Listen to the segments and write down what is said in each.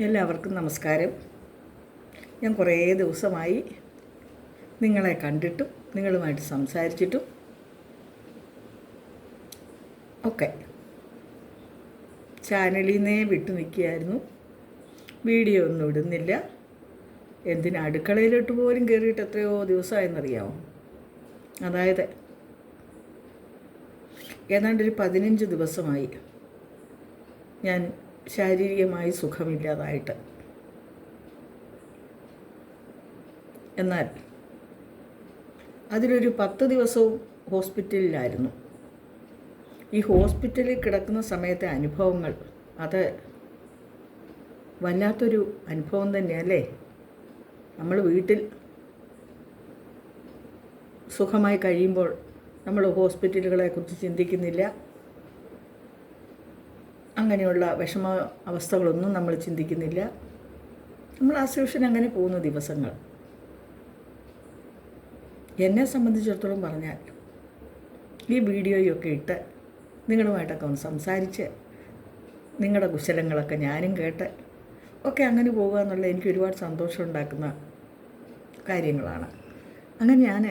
എല്ലാവർക്കും നമസ്കാരം. ഞാൻ കുറേ ദിവസമായി നിങ്ങളെ കണ്ടിട്ടും നിങ്ങളുമായിട്ട് സംസാരിച്ചിട്ടും. ഒക്കെ. ചാനലിൽ നിന്നേ വിട്ടു നിൽക്കുകയായിരുന്നു. വീഡിയോ ഒന്നും ഇടുന്നില്ല. എന്തിനാ അടുക്കളയിലോട്ട് പോലും കയറിയിട്ട് എത്രയോ ദിവസമായെന്നറിയാമോ? അതായത് ഏതാണ്ട് ഒരു പതിനഞ്ച് ദിവസമായി ഞാൻ ശാരീരികമായി സുഖമില്ലാതായിട്ട്. എന്നാൽ അതിലൊരു പത്ത് ദിവസവും ഹോസ്പിറ്റലിലായിരുന്നു. ഈ ഹോസ്പിറ്റലിൽ കിടക്കുന്ന സമയത്തെ അനുഭവങ്ങൾ അത് വല്ലാത്തൊരു അനുഭവം തന്നെയല്ലേ? നമ്മൾ വീട്ടിൽ സുഖമായി കഴിയുമ്പോൾ നമ്മൾ ഹോസ്പിറ്റലുകളെക്കുറിച്ച് ചിന്തിക്കുന്നില്ല. അങ്ങനെയുള്ള വിഷമ അവസ്ഥകളൊന്നും നമ്മൾ ചിന്തിക്കുന്നില്ല. നമ്മൾ ആസ്യൂഷൻ അങ്ങനെ പോകുന്ന ദിവസങ്ങൾ. എന്നെ സംബന്ധിച്ചിടത്തോളം പറഞ്ഞാൽ ഈ വീഡിയോയൊക്കെ ഇട്ട് നിങ്ങളുമായിട്ടൊക്കെ ഒന്ന് സംസാരിച്ച് നിങ്ങളുടെ കുശലങ്ങളൊക്കെ ഞാനും കേട്ട് ഒക്കെ അങ്ങനെ പോകുക എന്നുള്ള എനിക്ക് ഒരുപാട് സന്തോഷം ഉണ്ടാക്കുന്ന കാര്യങ്ങളാണ്. അങ്ങനെ ഞാൻ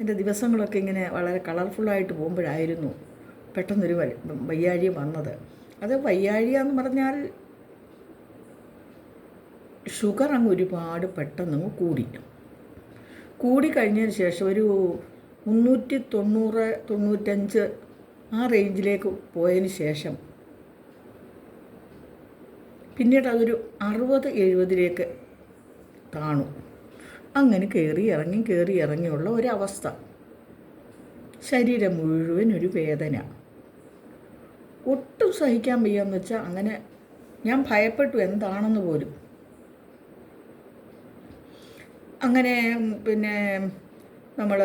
എന്റെ ദിവസങ്ങളൊക്കെ ഇങ്ങനെ വളരെ കളർഫുള്ളായിട്ട് പോകുമ്പോഴായിരുന്നു പെട്ടെന്നൊരു വയ്യാഴി വന്നത്. അത് വയ്യാഴിക എന്ന് പറഞ്ഞാൽ ഷുഗർ അങ്ങ് ഒരുപാട് പെട്ടെന്നങ്ങ് കൂടി കൂടി കഴിഞ്ഞതിന് ശേഷം ഒരു മുന്നൂറ്റി തൊണ്ണൂറ് തൊണ്ണൂറ്റഞ്ച് ആ റേഞ്ചിലേക്ക് പോയതിന് ശേഷം പിന്നീട് അതൊരു അറുപത് എഴുപതിലേക്ക് താണു. അങ്ങനെ കയറി ഇറങ്ങി കയറി ഇറങ്ങിയുള്ള ഒരവസ്ഥ. ശരീരം മുഴുവൻ ഒരു വേദന. ഒട്ടും സഹിക്കാൻ വയ്യാന്ന് വെച്ചാൽ അങ്ങനെ ഞാൻ ഭയപ്പെട്ടു. എന്താണെന്ന് പോലും. അങ്ങനെ പിന്നെ നമ്മൾ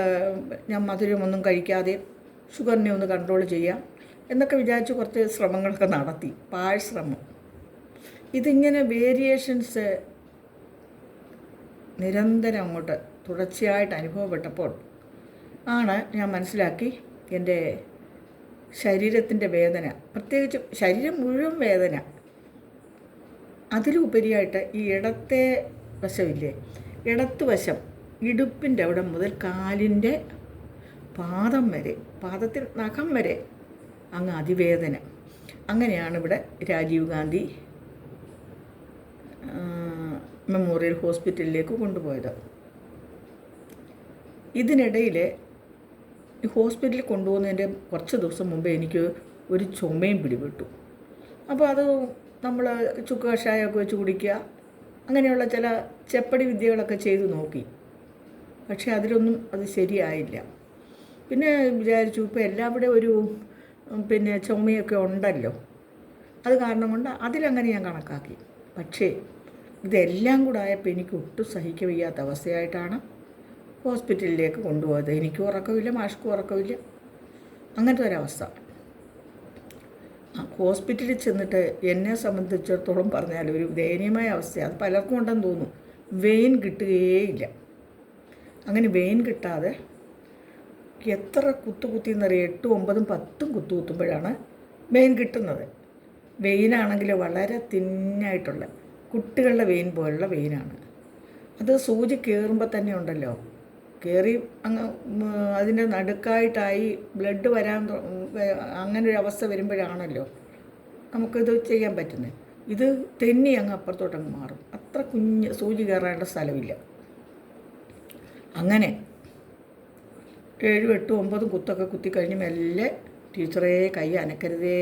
ഞാൻ മധുരമൊന്നും കഴിക്കാതെ ഷുഗറിനെ ഒന്ന് കൺട്രോൾ ചെയ്യാം എന്നൊക്കെ വിചാരിച്ച് കുറച്ച് ശ്രമങ്ങളൊക്കെ നടത്തി. പാഴ്ശ്രമം. ഇതിങ്ങനെ വേരിയേഷൻസ് നിരന്തരം അങ്ങോട്ട് തുടർച്ചയായിട്ട് അനുഭവപ്പെട്ടപ്പോൾ ആണ് ഞാൻ മനസ്സിലാക്കി എന്റെ ശരീരത്തിന്റെ വേദന. പ്രത്യേകിച്ച് ശരീരം മുഴുവൻ വേദന. അതിലുപരിയായിട്ട് ഈ ഇടത്തെ വശമില്ലേ? ഇടത്ത് വശം ഇടുപ്പിന്റെ അവിടെ മുതൽ കാലിന്റെ പാദം വരെ പാദത്തിൽ നഖം വരെ അങ്ങ് അതിവേദന. അങ്ങനെയാണ് ഇവിടെ രാജീവ് ഗാന്ധി മെമ്മോറിയൽ ഹോസ്പിറ്റലിലേക്ക് കൊണ്ടുപോയത്. ഇതിനിടയിൽ ഈ ഹോസ്പിറ്റലിൽ കൊണ്ടുപോകുന്നതിന്റെ കുറച്ച് ദിവസം മുമ്പേ എനിക്ക് ഒരു ചുമയും പിടിപെട്ടു. അപ്പോൾ അത് നമ്മൾ ചുക്ക് കഷായമൊക്കെ വെച്ച് കുടിക്കുക അങ്ങനെയുള്ള ചില ചെപ്പടി വിദ്യകളൊക്കെ ചെയ്ത് നോക്കി. പക്ഷേ അതിലൊന്നും അത് ശരിയായില്ല. പിന്നെ വിചാരിച്ചു ഇപ്പോൾ എല്ലാവിടെ ഒരു പിന്നെ ചുമയൊക്കെ ഉണ്ടല്ലോ. അത് കാരണം കൊണ്ട് അതിലങ്ങനെ ഞാൻ കണക്കാക്കി. പക്ഷേ ഇതെല്ലാം കൂടെ ആയപ്പോൾ എനിക്ക് ഒട്ടും സഹിക്കവയ്യാത്ത വയ്യാത്ത അവസ്ഥയായിട്ടാണ് ഹോസ്പിറ്റലിലേക്ക് കൊണ്ടുപോയത് എനിക്ക് ഉറക്കമില്ല മാഷ്ക്കും ഉറക്കമില്ല. അങ്ങനത്തെ ഒരവസ്ഥ. ഹോസ്പിറ്റലിൽ ചെന്നിട്ട് എന്നെ സംബന്ധിച്ചിടത്തോളം പറഞ്ഞാൽ ഒരു ദയനീയമായ അവസ്ഥ അത് പലർക്കും ഉണ്ടെന്ന് തോന്നും. വെയിൻ കിട്ടുകയേയില്ല. അങ്ങനെ വെയിൻ കിട്ടാതെ എത്ര കുത്തു കുത്തിയെന്നറിയാം എട്ടും ഒമ്പതും പത്തും കുത്തു കുത്തുമ്പോഴാണ് വെയിൻ കിട്ടുന്നത്. വെയിനാണെങ്കിൽ വളരെ തിന്നായിട്ടുള്ള കുട്ടികളുടെ വെയിൻ പോലുള്ള വെയിനാണ്. അത് സൂചി കയറുമ്പോൾ തന്നെ ഉണ്ടല്ലോ. കയറി അങ്ങ് അതിന്റെ നടുക്കായിട്ടായി ബ്ലഡ് വരാൻ അങ്ങനെ ഒരു അവസ്ഥ വരുമ്പോഴാണല്ലോ നമുക്കിത് ചെയ്യാൻ പറ്റുന്നത്. ഇത് തെന്നി അങ്ങ് അപ്പുറത്തോട്ടങ്ങ് മാറും. അത്ര കുഞ്ഞ് സൂചി കയറേണ്ട സ്ഥലമില്ല. അങ്ങനെ ഏഴും എട്ടും ഒമ്പതും കുത്തൊക്കെ കുത്തി കുത്തിക്കഴിഞ്ഞ് മെല്ലെ ടീച്ചറേ കൈ അനക്കരുതേ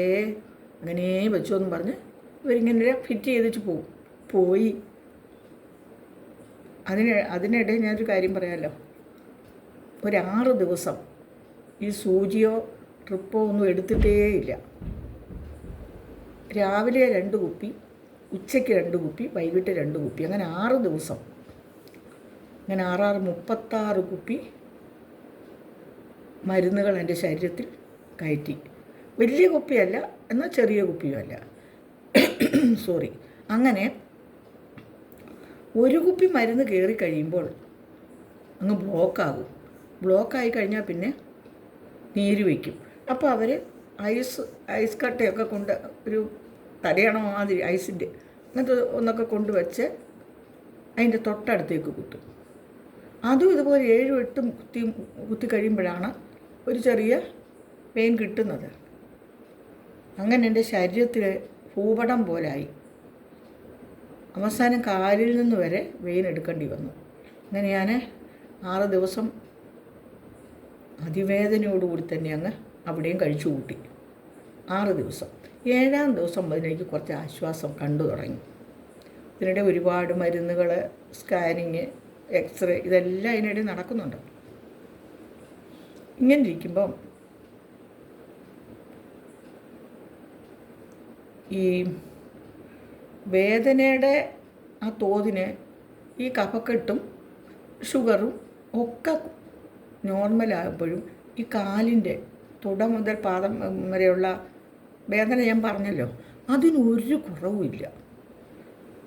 അങ്ങനെ വെച്ചു എന്ന് പറഞ്ഞ് ഇവരിങ്ങനെ ഫിറ്റ് ചെയ്തിട്ട് പോവും പോയി. അതിന് അതിനിടെ ഞാനൊരു കാര്യം പറയാമല്ലോ ഒരാറ് ദിവസം ഈ സൂചിയോ ട്രിപ്പോ ഒന്നും എടുത്തിട്ടേയില്ല. രാവിലെ രണ്ട് കുപ്പി ഉച്ചയ്ക്ക് രണ്ട് കുപ്പി വൈകിട്ട് രണ്ട് കുപ്പി അങ്ങനെ ആറ് ദിവസം. അങ്ങനെ ആറാറ് മുപ്പത്താറ് കുപ്പി മരുന്നുകൾ എന്റെ ശരീരത്തിൽ കയറ്റി. വലിയ കുപ്പിയല്ല എന്നാൽ ചെറിയ കുപ്പിയുമല്ല. സോറി. അങ്ങനെ ഒരു കുപ്പി മരുന്ന് കയറി കഴിയുമ്പോൾ അങ്ങ് ബ്ലോക്കാകും. ബ്ലോക്കായി കഴിഞ്ഞാൽ പിന്നെ നീര് വയ്ക്കും. അപ്പോൾ അവർ ഐസ് ഐസ് കട്ടയൊക്കെ കൊണ്ട് ഒരു തടയണ മാതിരി ഐസിന്റെ അങ്ങനത്തെ ഒന്നൊക്കെ കൊണ്ടുവച്ച് അതിന്റെ തൊട്ടടുത്തേക്ക് കുത്തും. അതും ഇതുപോലെ ഏഴും എട്ടും കുത്തി കുത്തി കഴിയുമ്പോഴാണ് ഒരു ചെറിയ പെയിൻ കിട്ടുന്നത്. അങ്ങനെ എന്റെ ശരീരത്തിൽ ഭൂപടം പോലായി. അവസാനം കാലിൽ നിന്ന് വരെ വെയിൻ എടുക്കേണ്ടി വന്നു. അങ്ങനെ ഞാൻ ആറ് ദിവസം അതിവേദനയോടുകൂടി തന്നെ അങ്ങ് അവിടെയും കഴിച്ചു കൂട്ടി ആറ് ദിവസം. ഏഴാം ദിവസം അതിലേക്ക് കുറച്ച് ആശ്വാസം കണ്ടു തുടങ്ങി. ഇതിനിടെ ഒരുപാട് മരുന്നുകൾ സ്കാനിങ് എക്സ്റേ ഇതെല്ലാം അതിനിടെ നടക്കുന്നുണ്ട്. ഇങ്ങനെ ഇരിക്കുമ്പം ഈ വേദനയുടെ ആ തോതിന് ഈ കഫക്കെട്ടും ഷുഗറും ഒക്കെ നോർമലാകുമ്പോഴും ഈ കാലിന്റെ തുട മുതൽ പാദം വരെയുള്ള വേദന ഞാൻ പറഞ്ഞല്ലോ അതിനൊരു കുറവുമില്ല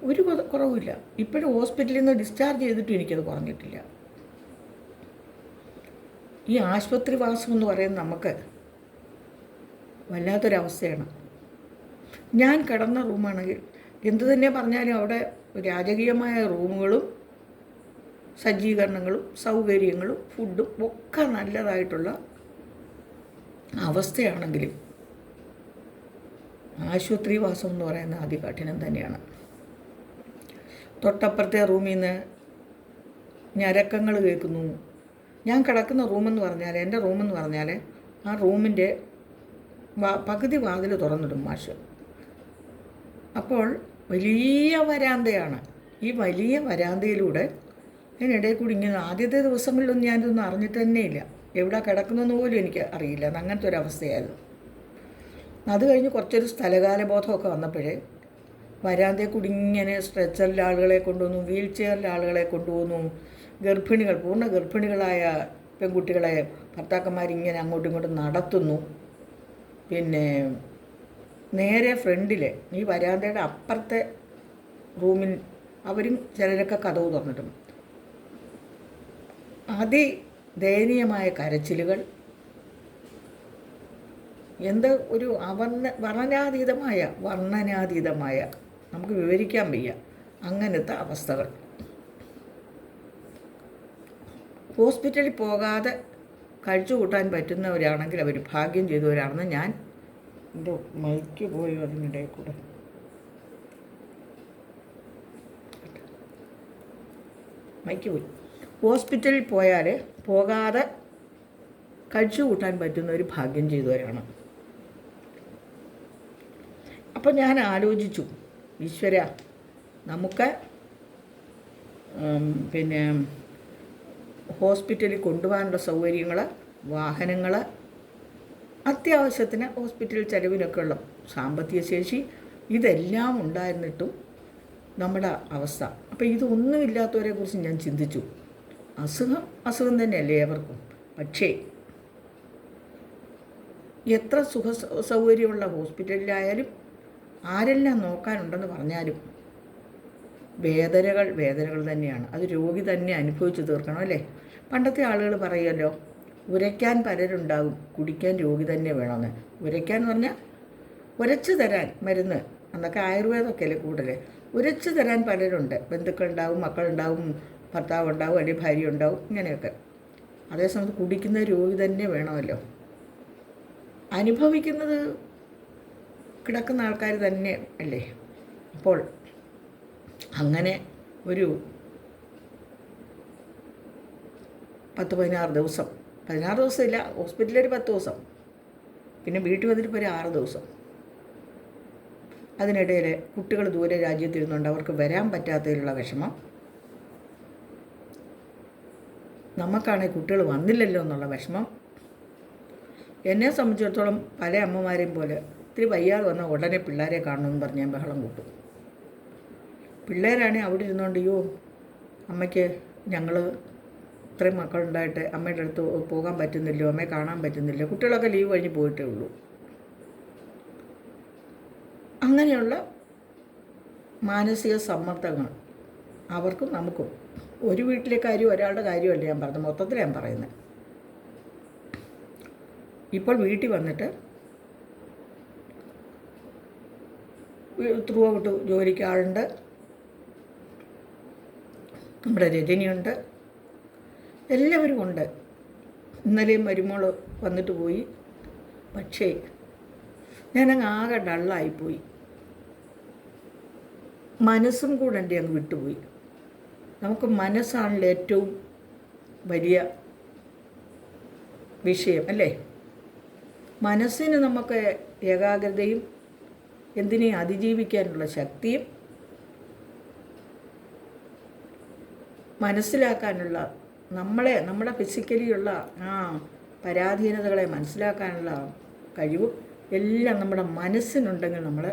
ഒരു കുറവുമില്ല ഇപ്പോഴും ഹോസ്പിറ്റലിൽ നിന്ന് ഡിസ്ചാർജ് ചെയ്തിട്ടും എനിക്കത് കുറഞ്ഞിട്ടില്ല. ഈ ആശുപത്രി വാസം എന്ന് പറയുന്നത് നമുക്ക് വല്ലാത്തൊരവസ്ഥയാണ്. ഞാൻ കിടന്ന റൂമാണെങ്കിൽ എന്തു തന്നെ പറഞ്ഞാലും അവിടെ രാജകീയമായ റൂമുകളും സജ്ജീകരണങ്ങളും സൗകര്യങ്ങളും ഫുഡും ഒക്കെ നല്ലതായിട്ടുള്ള അവസ്ഥയാണെങ്കിലും ആശുപത്രി വാസം എന്ന് പറയുന്ന ആദ്യ കഠിനം തന്നെയാണ്. തൊട്ടപ്പുറത്തെ റൂമിൽ നിന്ന് ഞരക്കങ്ങൾ കേൾക്കുന്നു. ഞാൻ കിടക്കുന്ന റൂമെന്ന് പറഞ്ഞാൽ എന്റെ റൂമെന്ന് പറഞ്ഞാൽ ആ റൂമിന്റെ പകുതി വാതിൽ തുറന്നിടും മാഷ്. അപ്പോൾ വലിയ വരാന്തയാണ്. ഈ വലിയ വരാന്തയിലൂടെ അതിനിടയിൽ കൂടി ഇങ്ങനെ ആദ്യത്തെ ദിവസങ്ങളിലൊന്നും ഞാനിതൊന്നും അറിഞ്ഞിട്ട് തന്നെയില്ല. എവിടെ കിടക്കുന്നതെന്ന് പോലും എനിക്ക് അറിയില്ല. അങ്ങനത്തെ ഒരു അവസ്ഥയായിരുന്നു. അത് കഴിഞ്ഞ് കുറച്ചൊരു സ്ഥലകാല ബോധമൊക്കെ വന്നപ്പോഴേ വരാന്തയിൽ കൂടി ഇങ്ങനെ സ്ട്രെച്ചറിൽ ആളുകളെ കൊണ്ടുവന്നു വീൽ ചെയറിൽ ആളുകളെ കൊണ്ടുവന്നു ഗർഭിണികൾ പൂർണ ഗർഭിണികളായ പെൺകുട്ടികളെ ഭർത്താക്കന്മാരിങ്ങനെ അങ്ങോട്ടും ഇങ്ങോട്ടും നടത്തുന്നു. പിന്നെ നേരെ ഫ്രണ്ടിൽ ഈ വരാന്തയുടെ അപ്പുറത്തെ റൂമിൽ അവരും ചിലരൊക്കെ കഥവ് തുറന്നിട്ടുണ്ട് അതിദയനീയമായ കരച്ചിലുകൾ എന്ത് ഒരു അവർണ വർണനാതീതമായ വർണനാതീതമായ നമുക്ക് വിവരിക്കാൻ വയ്യ അങ്ങനത്തെ അവസ്ഥകൾ. ഹോസ്പിറ്റലിൽ പോകാതെ കഴിച്ചു കൂട്ടാൻ പറ്റുന്നവരാണെങ്കിൽ അവർ ഭാഗ്യം ചെയ്തവരാണെന്ന് ഞാൻ എന്റെ മൈക്ക് പോയി അതിനിടയിൽ കൂടെ. മൈക്ക് പോയി. ഹോസ്പിറ്റലിൽ പോയാൽ പോകാതെ കഴിച്ചു കൂട്ടാൻ പറ്റുന്ന ഒരു ഭാഗ്യം ചെയ്തവരാണ്. അപ്പം ഞാൻ ആലോചിച്ചു ഈശ്വര നമുക്ക് പിന്നെ ഹോസ്പിറ്റലിൽ കൊണ്ടുപോകാനുള്ള സൗകര്യങ്ങൾ വാഹനങ്ങൾ അത്യാവശ്യത്തിന് ഹോസ്പിറ്റൽ ചെലവിനൊക്കെയുള്ള സാമ്പത്തിക ശേഷി ഇതെല്ലാം ഉണ്ടായിരുന്നിട്ടും നമ്മുടെ അവസ്ഥ. അപ്പോൾ ഇതൊന്നും ഇല്ലാത്തവരെ കുറിച്ച് ഞാൻ ചിന്തിച്ചു. അസുഖം അസുഖം തന്നെയല്ലേ ഏവർക്കും. പക്ഷേ എത്ര സുഖ സൗകര്യമുള്ള ഹോസ്പിറ്റലിലായാലും ആരെല്ലാം നോക്കാനുണ്ടെന്ന് പറഞ്ഞാലും വേദനകൾ വേദനകൾ തന്നെയാണ്. അത് രോഗി തന്നെ അനുഭവിച്ചു തീർക്കണം അല്ലേ? പണ്ടത്തെ ആളുകൾ പറയുമല്ലോ ഉരയ്ക്കാൻ പലരുണ്ടാകും കുടിക്കാൻ രോഗി തന്നെ വേണമെന്ന്. ഉരയ്ക്കാൻ എന്ന് പറഞ്ഞാൽ ഉരച്ചു തരാൻ മരുന്ന് അന്നൊക്കെ ആയുർവേദമൊക്കെ അല്ലേ കൂടുതൽ ഉരച്ചു തരാൻ പലരുണ്ട്. ബന്ധുക്കളുണ്ടാവും മക്കളുണ്ടാവും ഭർത്താവ് ഉണ്ടാവും അല്ലെങ്കിൽ ഭാര്യ ഉണ്ടാവും ഇങ്ങനെയൊക്കെ അതേസമയത്ത് കുടിക്കുന്ന രോഗി തന്നെ വേണമല്ലോ. അനുഭവിക്കുന്നത് കിടക്കുന്ന ആൾക്കാർ തന്നെ അല്ലേ? അപ്പോൾ അങ്ങനെ ഒരു പത്ത് പതിനാറ് ദിവസം. പതിനാറ് ദിവസമില്ല ഹോസ്പിറ്റലിൽ ഒരു പത്ത് ദിവസം. പിന്നെ വീട്ടിൽ വന്നിട്ട് ഒരു ആറ് ദിവസം. അതിനിടയിൽ കുട്ടികൾ ദൂരെ രാജ്യത്തിരുന്നുണ്ട് അവർക്ക് വരാൻ പറ്റാത്തതിലുള്ള വിഷമം. നമുക്കാണെങ്കിൽ കുട്ടികൾ വന്നില്ലല്ലോ എന്നുള്ള വിഷമം. എന്നെ സംബന്ധിച്ചിടത്തോളം പല അമ്മമാരെയും പോലെ ഇത്തിരി വയ്യാതെ വന്ന ഉടനെ പിള്ളേരെ കാണണമെന്ന് പറഞ്ഞ് ഞാൻ ബഹളം കൂട്ടും. പിള്ളേരാണെങ്കിൽ അവിടെ ഇരുന്നുകൊണ്ട് യോ അമ്മയ്ക്ക് ഞങ്ങൾ ഇത്രയും മക്കളുണ്ടായിട്ട് അമ്മയുടെ അടുത്ത് പോകാൻ പറ്റുന്നില്ലോ അമ്മയെ കാണാൻ പറ്റുന്നില്ല കുട്ടികളൊക്കെ ലീവ് കഴിഞ്ഞ് പോയിട്ടേ ഉള്ളൂ. അങ്ങനെയുള്ള മാനസിക സമ്മർദ്ദങ്ങൾ അവർക്കും നമുക്കും. ഒരു വീട്ടിലെ കാര്യം ഒരാളുടെ കാര്യമല്ല ഞാൻ പറഞ്ഞത്? മൊത്തത്തിൽ ഞാൻ പറയുന്നത് ഇപ്പോൾ വീട്ടിൽ വന്നിട്ട് ത്രൂ ഔട്ട് ജോലിക്ക് നമ്മുടെ രജനിയുണ്ട്. എല്ലാവരും ഉണ്ട്. ഇന്നലെയും മരുമോൾ വന്നിട്ട് പോയി. പക്ഷേ ഞാനങ്ങ് ആകെ ഡള്ളായിപ്പോയി മനസ്സും കൂടെ എന്റെ അങ്ങ് വിട്ടുപോയി. നമുക്ക് മനസ്സാണല്ലോ ഏറ്റവും വലിയ വിഷയം അല്ലേ? മനസ്സിന് നമുക്ക് ഏകാഗ്രതയും എന്തിനേയും അതിജീവിക്കാനുള്ള ശക്തിയും മനസ്സിലാക്കാനുള്ള നമ്മളെ നമ്മുടെ ഫിസിക്കലിയുള്ള ആ പരാധീനതകളെ മനസ്സിലാക്കാനുള്ള കഴിവും എല്ലാം നമ്മുടെ മനസ്സിനുണ്ടെങ്കിൽ നമ്മൾ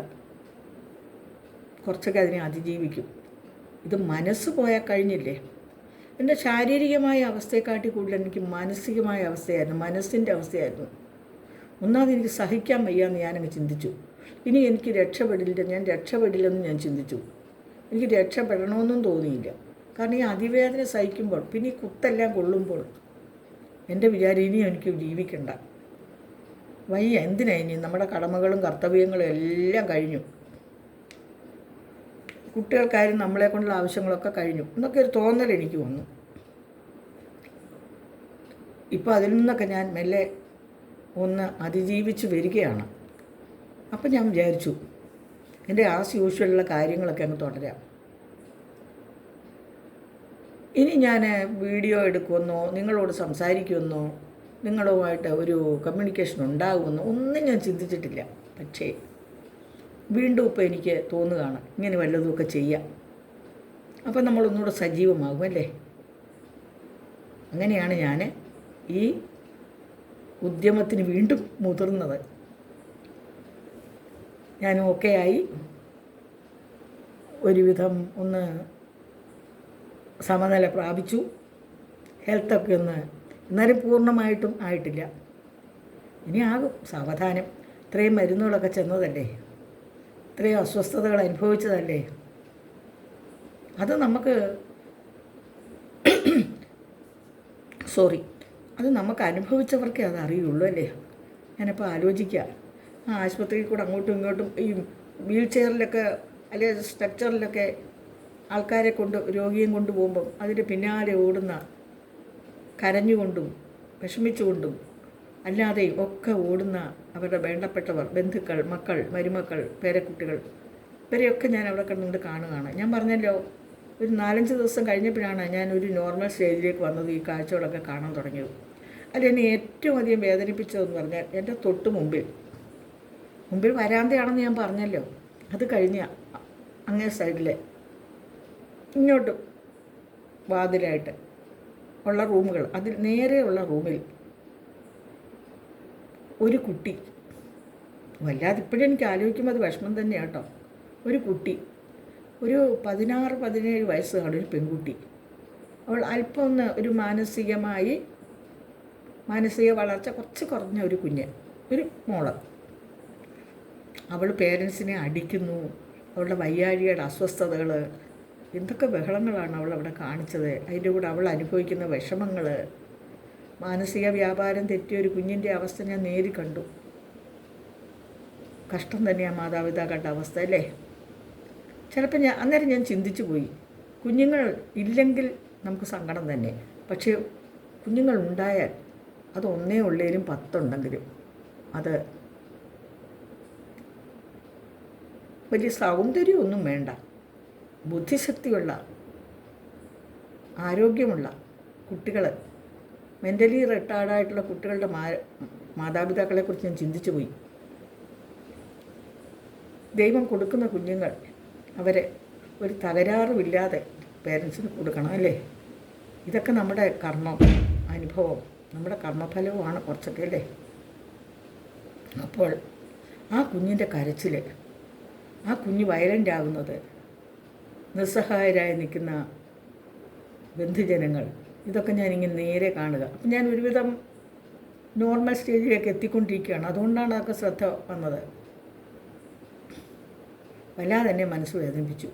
കുറച്ചൊക്കെ അതിനെ അതിജീവിക്കും. ഇത് മനസ്സ് പോയാൽ കഴിഞ്ഞില്ലേ? എന്റെ ശാരീരികമായ അവസ്ഥയെക്കാട്ടി കൂടുതൽ എനിക്ക് മാനസികമായ അവസ്ഥയായിരുന്നു മനസ്സിന്റെ അവസ്ഥയായിരുന്നു. ഒന്നാമത് എനിക്ക് സഹിക്കാൻ വയ്യാന്ന് ഞാനങ്ങ് ചിന്തിച്ചു. ഇനി എനിക്ക് രക്ഷപ്പെടില്ല ഞാൻ രക്ഷപ്പെടില്ലെന്ന് ഞാൻ ചിന്തിച്ചു. എനിക്ക് രക്ഷപ്പെടണമെന്നും തോന്നിയില്ല. കാരണം ഈ അതിവേദന സഹിക്കുമ്പോൾ പിന്നെ ഈ കുത്തെല്ലാം കൊള്ളുമ്പോൾ എന്റെ വിചാരം ഇനിയും എനിക്ക് ജീവിക്കണ്ട. വയ്യ എന്തിനാ ഇനി? നമ്മുടെ കടമകളും കർത്തവ്യങ്ങളും എല്ലാം കഴിഞ്ഞു. കുട്ടികൾക്കാരും നമ്മളെ കൊണ്ടുള്ള ആവശ്യങ്ങളൊക്കെ കഴിഞ്ഞു. എന്നൊക്കെ ഒരു തോന്നൽ എനിക്ക് വന്നു. ഇപ്പോൾ അതിൽ നിന്നൊക്കെ ഞാൻ മെല്ലെ ഒന്ന് അതിജീവിച്ച് വരികയാണ്. അപ്പം ഞാൻ വിചാരിച്ചു എന്റെ ആസ് യൂഷ്വലുള്ള കാര്യങ്ങളൊക്കെ അങ്ങ് തുടരാം. ഇനി ഞാൻ വീഡിയോ എടുക്കുമെന്നോ നിങ്ങളോട് സംസാരിക്കുമെന്നോ നിങ്ങളുമായിട്ട് ഒരു കമ്മ്യൂണിക്കേഷൻ ഉണ്ടാകുമെന്നോ ഒന്നും ഞാൻ ചിന്തിച്ചിട്ടില്ല. പക്ഷേ വീണ്ടും ഇപ്പോൾ എനിക്ക് തോന്നുകയാണ് ഇങ്ങനെ വല്ലതുമൊക്കെ ചെയ്യാം. അപ്പം നമ്മളൊന്നുകൂടെ സജീവമാകും അല്ലേ? അങ്ങനെയാണ് ഞാൻ ഈ ഉദ്യമത്തിന് വീണ്ടും മുതിർന്നത്. ഞാൻ ഓക്കെ ആയി ഒരുവിധം ഒന്ന് സമനില പ്രാപിച്ചു. ഹെൽത്തൊക്കെ ഒന്ന് എന്നാലും പൂർണമായിട്ടും ആയിട്ടില്ല. ഇനി ആകും സാവധാനം. ഇത്രയും മരുന്നുകളൊക്കെ ചെന്നതല്ലേ? ഇത്രയും അസ്വസ്ഥതകൾ അനുഭവിച്ചതല്ലേ? അത് നമുക്ക് സോറി അത് നമുക്ക് അനുഭവിച്ചവർക്കേ അത് അറിയുള്ളൂ അല്ലേ? ഞാനിപ്പോൾ ആലോചിക്കുക ആ ആശുപത്രിയിൽ കൂടെ അങ്ങോട്ടും ഇങ്ങോട്ടും ഈ വീൽ ചെയറിലൊക്കെ അല്ലെങ്കിൽ സ്ട്രക്ചറിലൊക്കെ ആൾക്കാരെ കൊണ്ട് രോഗിയും കൊണ്ടുപോകുമ്പം അതിന്റെ പിന്നാലെ ഓടുന്ന കരഞ്ഞുകൊണ്ടും വിഷമിച്ചുകൊണ്ടും അല്ലാതെയും ഒക്കെ ഓടുന്ന അവരുടെ വേണ്ടപ്പെട്ടവർ ബന്ധുക്കൾ മക്കൾ മരുമക്കൾ പേരക്കുട്ടികൾ ഇവരെയൊക്കെ ഞാൻ അവിടെ കിടന്നുകൊണ്ട് കാണുകയാണ്. ഞാൻ പറഞ്ഞല്ലോ ഒരു നാലഞ്ച് ദിവസം കഴിഞ്ഞപ്പോഴാണ് ഞാൻ ഒരു നോർമൽ സ്റ്റേജിലേക്ക് വന്നത് ഈ കാഴ്ചകളൊക്കെ കാണാൻ തുടങ്ങിയത്. അതിൽ എന്നെ ഏറ്റവും അധികം വേദനിപ്പിച്ചതെന്ന് പറഞ്ഞാൽ എന്റെ തൊട്ട് മുമ്പിൽ. മുമ്പിൽ വരാന്തയാണെന്ന് ഞാൻ പറഞ്ഞല്ലോ. അത് കഴിഞ്ഞ അങ്ങേ സൈഡിലെ ഇങ്ങോട്ട് വാതിലായിട്ട് ഉള്ള റൂമുകൾ അതിൽ നേരെയുള്ള റൂമിൽ ഒരു കുട്ടി. വല്ലാതെ ഇപ്പോഴും എനിക്ക് ആലോചിക്കുമ്പോൾ അത് വിഷമം തന്നെയാണ് കേട്ടോ ഒരു കുട്ടി. ഒരു പതിനാറ് പതിനേഴ് വയസ്സ് കാണും ഒരു പെൺകുട്ടി. അവൾ അല്പം ഒന്ന് ഒരു മാനസികമായി മാനസിക വളർച്ച കുറച്ച് കുറഞ്ഞ ഒരു കുഞ്ഞ് ഒരു മോൾ. അവൾ പേരൻസിനെ അടിക്കുന്നു. അവളുടെ വയ്യാഴികയുടെ അസ്വസ്ഥതകൾ എന്തൊക്കെ ബഹളങ്ങളാണ് അവൾ അവിടെ കാണിച്ചത്. അതിന്റെ കൂടെ അവൾ അനുഭവിക്കുന്ന വിഷമങ്ങൾ മാനസിക വ്യാപാരം തെറ്റിയ ഒരു കുഞ്ഞിന്റെ അവസ്ഥ ഞാൻ നേരി കണ്ടു. കഷ്ടം തന്നെയാണ് മാതാപിതാക്കളുടെ അവസ്ഥ അല്ലേ? ചിലപ്പോൾ ഞാൻ അന്നേരം ഞാൻ ചിന്തിച്ചു പോയി. കുഞ്ഞുങ്ങൾ ഇല്ലെങ്കിൽ നമുക്ക് സങ്കടം തന്നെ. പക്ഷേ കുഞ്ഞുങ്ങൾ ഉണ്ടായാൽ അത് ഒന്നേ ഉള്ളേലും പത്തുണ്ടെങ്കിലും അത് വലിയ സൗന്ദര്യമൊന്നും വേണ്ട. ബുദ്ധിശക്തിയുള്ള ആരോഗ്യമുള്ള കുട്ടികൾ മെന്റലി റിട്ടയർഡായിട്ടുള്ള കുട്ടികളുടെ മാ മാതാപിതാക്കളെക്കുറിച്ച് ഞാൻ ചിന്തിച്ചു പോയി. ദൈവം കൊടുക്കുന്ന കുഞ്ഞുങ്ങൾ അവരെ ഒരു തകരാറുമില്ലാതെ പേരൻസിന് കൊടുക്കണം അല്ലേ? ഇതൊക്കെ നമ്മുടെ കർമ്മം അനുഭവം നമ്മുടെ കർമ്മഫലവുമാണ് കുറച്ചൊക്കെ അല്ലേ? അപ്പോൾ ആ കുഞ്ഞിന്റെ കരച്ചിൽ ആ കുഞ്ഞ് വയലന്റ് ആകുന്നത് നിസ്സഹായരായി നിൽക്കുന്ന ബന്ധുജനങ്ങൾ ഇതൊക്കെ ഞാനിങ്ങനെ നേരെ കാണുക. അപ്പം ഞാൻ ഒരുവിധം നോർമൽ സ്റ്റേജിലേക്ക് എത്തിക്കൊണ്ടിരിക്കുകയാണ്. അതുകൊണ്ടാണ് അതൊക്കെ ശ്രദ്ധ വന്നത്. വല്ലാതെ എന്നെ മനസ്സ് വേദനിപ്പിച്ചു.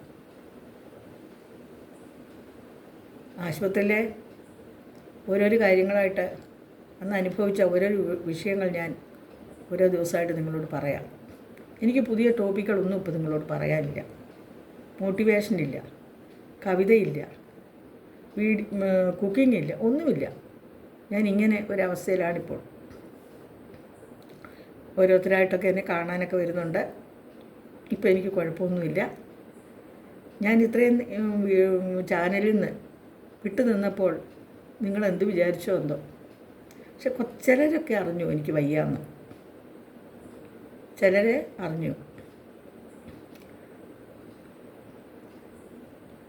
ആശുപത്രിയിലെ ഓരോരോ കാര്യങ്ങളായിട്ട് അന്ന് അനുഭവിച്ച ഓരോ വിഷയങ്ങൾ ഞാൻ ഓരോ ദിവസമായിട്ട് നിങ്ങളോട് പറയാം. എനിക്ക് പുതിയ ടോപ്പിക്കുകളൊന്നും ഇപ്പോൾ നിങ്ങളോട് പറയാനില്ല. മോട്ടിവേഷൻ ഇല്ല. കവിതയില്ല. വീട് കുക്കിംഗ് ഇല്ല ഒന്നുമില്ല. ഞാൻ ഇങ്ങനെ ഒരവസ്ഥയിലാണിപ്പോൾ. ഓരോരുത്തരായിട്ടൊക്കെ എന്നെ കാണാനൊക്കെ വരുന്നുണ്ട്. ഇപ്പോൾ എനിക്ക് കുഴപ്പമൊന്നുമില്ല. ഞാൻ ഇത്രയും ചാനലിൽ നിന്ന് വിട്ടു നിന്നപ്പോൾ നിങ്ങൾ എന്ത് വിചാരിച്ചോ എന്തോ. പക്ഷെ ചിലരൊക്കെ അറിഞ്ഞു എനിക്ക് വയ്യാന്ന്. ചിലരെ അറിഞ്ഞു.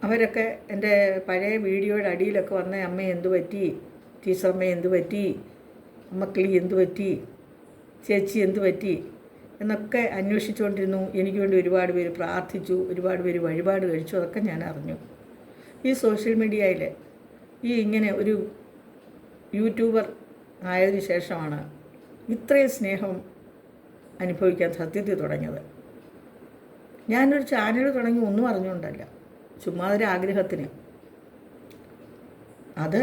അവരൊക്കെ എന്റെ പഴയ വീഡിയോയുടെ അടിയിലൊക്കെ വന്ന അമ്മ എന്തു പറ്റി? ടീച്ചറമ്മ എന്തു പറ്റി? അമ്മക്കിളി എന്തു പറ്റി? ചേച്ചി എന്തു പറ്റി? എന്നൊക്കെ അന്വേഷിച്ചുകൊണ്ടിരുന്നു. എനിക്ക് വേണ്ടി ഒരുപാട് പേര് പ്രാർത്ഥിച്ചു ഒരുപാട് പേര് വഴിപാട് കഴിച്ചു അതൊക്കെ ഞാൻ അറിഞ്ഞു. ഈ സോഷ്യൽ മീഡിയയിൽ ഈ ഇങ്ങനെ ഒരു യൂട്യൂബർ ആയതിനു ശേഷമാണ് ഇത്രയും സ്നേഹം അനുഭവിക്കാൻ സത്യത്തിൽ തുടങ്ങിയത്. ഞാനൊരു ചാനൽ തുടങ്ങി ഒന്നും അറിഞ്ഞുകൊണ്ടല്ല. ചുമ്മാ ഒരു ആഗ്രഹത്തിന് അത്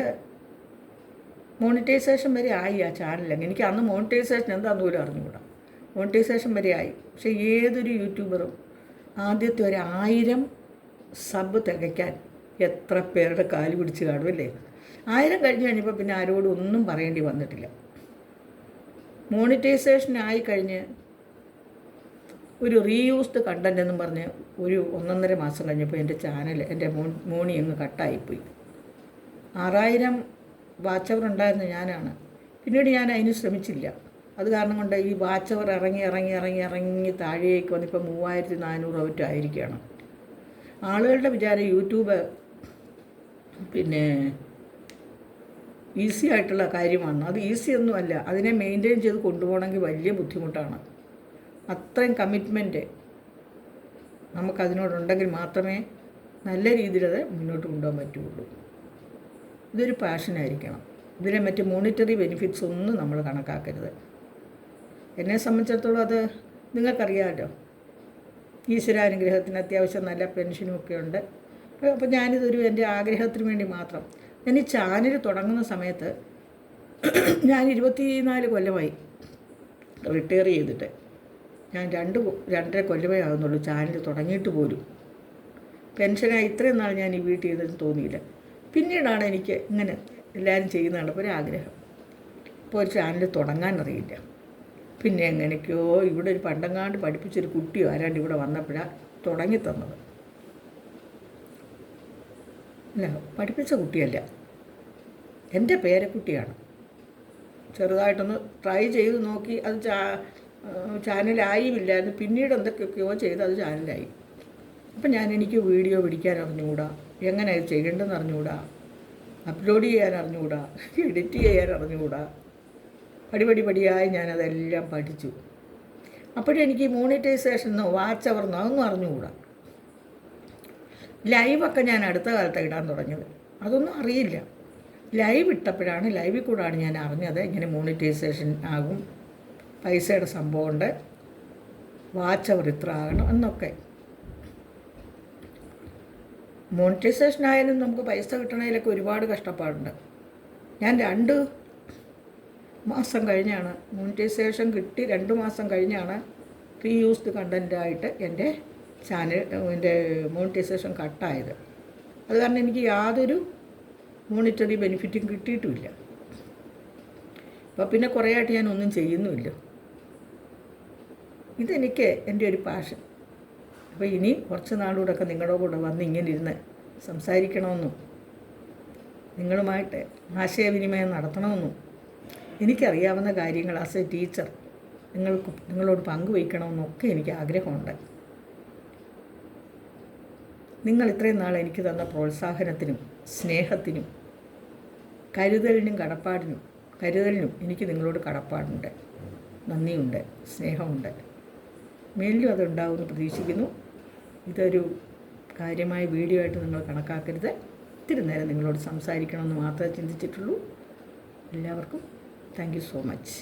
മോണിറ്റൈസേഷൻ വരെ ആയി ആ ചാനലങ്ങ് എനിക്ക് അന്ന് മോണിറ്റൈസേഷൻ എന്താന്ന് പോലും അറിഞ്ഞുകൂടാ. മോണിറ്റൈസേഷൻ വരെ ആയി. പക്ഷേ ഏതൊരു യൂട്യൂബറും ആദ്യത്തെ ഒരു ആയിരം സബ് തികയ്ക്കാൻ എത്ര പേരുടെ കാൽ പിടിച്ച് കാണും അല്ലേ? ആയിരം കഴിഞ്ഞ് കഴിഞ്ഞപ്പോൾ പിന്നെ ആരോടും ഒന്നും പറയേണ്ടി വന്നിട്ടില്ല. മോണിറ്റൈസേഷൻ ആയി കഴിഞ്ഞ് ഒരു റീയൂസ്ഡ് കണ്ടന്റ് എന്ന് പറഞ്ഞ് ഒരു ഒന്നൊന്നര മാസം കഴിഞ്ഞപ്പോൾ എന്റെ ചാനൽ എന്റെ മോ മോണി അങ്ങ് കട്ടായിപ്പോയി. ആറായിരം വാച്ചവർ ഉണ്ടായിരുന്ന ഞാനാണ്. പിന്നീട് ഞാൻ അതിന് ശ്രമിച്ചില്ല. അത് കാരണം കൊണ്ട് ഈ വാച്ചവർ ഇറങ്ങി ഇറങ്ങി ഇറങ്ങി ഇറങ്ങി താഴേക്ക് വന്നിപ്പോൾ മൂവായിരത്തി നാനൂറ് ഒറ്റ ആയിരിക്കുകയാണ്. ആളുകളുടെ വിചാരം യൂട്യൂബ് പിന്നെ ഈസി ആയിട്ടുള്ള കാര്യമാണ്. അത് ഈസി ഒന്നുമല്ല. അതിനെ മെയിന്റെയിൻ ചെയ്ത് കൊണ്ടുപോകണമെങ്കിൽ വലിയ ബുദ്ധിമുട്ടാണ്. അത്രയും കമ്മിറ്റ്മെന്റ് നമുക്കതിനോടുണ്ടെങ്കിൽ മാത്രമേ നല്ല രീതിയിൽ അത് മുന്നോട്ട് കൊണ്ടുപോകാൻ പറ്റുള്ളൂ. ഇതൊരു പാഷനായിരിക്കണം ഇതിലെ മറ്റ് മോണിറ്ററി ബെനിഫിറ്റ്സ് ഒന്നും നമ്മൾ കണക്കാക്കരുത്. എന്നെ സംബന്ധിച്ചിടത്തോളം അത് നിങ്ങൾക്കറിയാമല്ലോ. ഈശ്വരാനുഗ്രഹത്തിന് അത്യാവശ്യം നല്ല പെൻഷനും ഒക്കെ ഉണ്ട്. അപ്പോൾ ഞാനിതൊരു എന്റെ ആഗ്രഹത്തിന് വേണ്ടി മാത്രം. ഞാൻ ഈ ചാനൽ തുടങ്ങുന്ന സമയത്ത് ഞാൻ ഇരുപത്തിനാല് കൊല്ലമായി. റിട്ടയർ ചെയ്തിട്ട്. ഞാൻ രണ്ട് രണ്ടര കൊല്ലമേ ആകുന്നുള്ളൂ ചാനൽ തുടങ്ങിയിട്ട് പോലും. പെൻഷനായി ഇത്രയും നാൾ ഞാൻ ഈ വീട്ടിൽ ചെയ്തെന്ന് തോന്നിയില്ല. പിന്നീടാണ് എനിക്ക് ഇങ്ങനെ എല്ലാവരും ചെയ്യുന്നതാണ് ഒരു ആഗ്രഹം ഇപ്പോൾ ഒരു ചാനൽ തുടങ്ങാൻ അറിയില്ല. പിന്നെ എങ്ങനെയൊക്കെയോ ഇവിടെ ഒരു പണ്ടങ്ങാണ്ട് പഠിപ്പിച്ചൊരു കുട്ടിയോ ആരാണ്ട് ഇവിടെ വന്നപ്പോഴാണ് തുടങ്ങി തന്നത്. അല്ല പഠിപ്പിച്ച കുട്ടിയല്ല. എന്റെ പേരക്കുട്ടിയാണ്. ചെറുതായിട്ടൊന്ന് ട്രൈ ചെയ്ത് നോക്കി അത് ചാനലായുമില്ലായിരുന്നു. പിന്നീട് എന്തൊക്കെയൊക്കെയോ ചെയ്ത് അത് ചാനലായി. അപ്പം ഞാൻ എനിക്ക് വീഡിയോ പിടിക്കാൻ അറിഞ്ഞുകൂടാ? എങ്ങനെ അത് ചെയ്യേണ്ടതെന്ന് അറിഞ്ഞുകൂടാ? അപ്ലോഡ് ചെയ്യാൻ അറിഞ്ഞുകൂടാ? എഡിറ്റ് ചെയ്യാൻ അറിഞ്ഞുകൂടാ? പടിപടി പടിയായി ഞാനതെല്ലാം പഠിച്ചു. അപ്പോഴെനിക്ക് മോണിറ്റൈസേഷനോ വാച്ച് അവർന്നോ അതൊന്നും അറിഞ്ഞുകൂടാ. ലൈവൊക്കെ ഞാൻ അടുത്ത കാലത്ത് ഇടാൻ തുടങ്ങിയത്. അതൊന്നും അറിയില്ല. ലൈവ് ഇട്ടപ്പോഴാണ് ലൈവിൽ കൂടാണ് ഞാൻ അറിഞ്ഞത്. ഇങ്ങനെ മോണിറ്റൈസേഷൻ ആകും. പൈസയുടെ സംഭവമുണ്ട്. വാച്ച് അവർ ഇത്ര ആകണം എന്നൊക്കെ. മോണിറ്റൈസേഷൻ ആയാലും നമുക്ക് പൈസ കിട്ടണതിലൊക്കെ ഒരുപാട് കഷ്ടപ്പാടുണ്ട്. ഞാൻ രണ്ട് മാസം കഴിഞ്ഞാണ് മോണിറ്റൈസേഷൻ കിട്ടി. രണ്ട് മാസം കഴിഞ്ഞാണ് റീയൂസ്ഡ് കണ്ടന്റായിട്ട് എന്റെ ചാനൽ എന്റെ മോണിറ്റൈസേഷൻ കട്ടായത് അത് കാരണം എനിക്ക് യാതൊരു മോണിറ്ററി ബെനിഫിറ്റും കിട്ടിയിട്ടുമില്ല. അപ്പോൾ പിന്നെ കുറേ ആയിട്ട് ഞാൻ ഒന്നും ചെയ്യുന്നുമില്ല. ഇതെനിക്ക് എന്റെ ഒരു പാഷൻ അപ്പോൾ ഇനി കുറച്ച് നാളുകൂടെയൊക്കെ നിങ്ങളുടെ കൂടെ വന്ന് ഇങ്ങനെ ഇരുന്ന് സംസാരിക്കണമെന്നും നിങ്ങളുമായിട്ട് ആശയവിനിമയം നടത്തണമെന്നും എനിക്കറിയാവുന്ന കാര്യങ്ങൾ ആസ് എ ടീച്ചർ നിങ്ങൾക്ക് നിങ്ങളോട് പങ്കുവയ്ക്കണമെന്നൊക്കെ എനിക്ക് ആഗ്രഹമുണ്ട്. നിങ്ങൾ ഇത്രയും നാൾ എനിക്ക് തന്ന പ്രോത്സാഹനത്തിനും സ്നേഹത്തിനും കരുതലിനും കടപ്പാടിനും കരുതലിനും എനിക്ക് നിങ്ങളോട് കടപ്പാടുണ്ട്. നന്ദിയുണ്ട് സ്നേഹമുണ്ട്. മേലിലും അതുണ്ടാവുമെന്ന് പ്രതീക്ഷിക്കുന്നു. ഇതൊരു കാര്യമായ വീഡിയോ ആയിട്ട് നിങ്ങൾ കണക്കാക്കരുത്. ഇത്തിരി നേരം നിങ്ങളോട് സംസാരിക്കണമെന്ന് മാത്രമേ ചിന്തിച്ചിട്ടുള്ളൂ. എല്ലാവർക്കും താങ്ക് സോ മച്ച്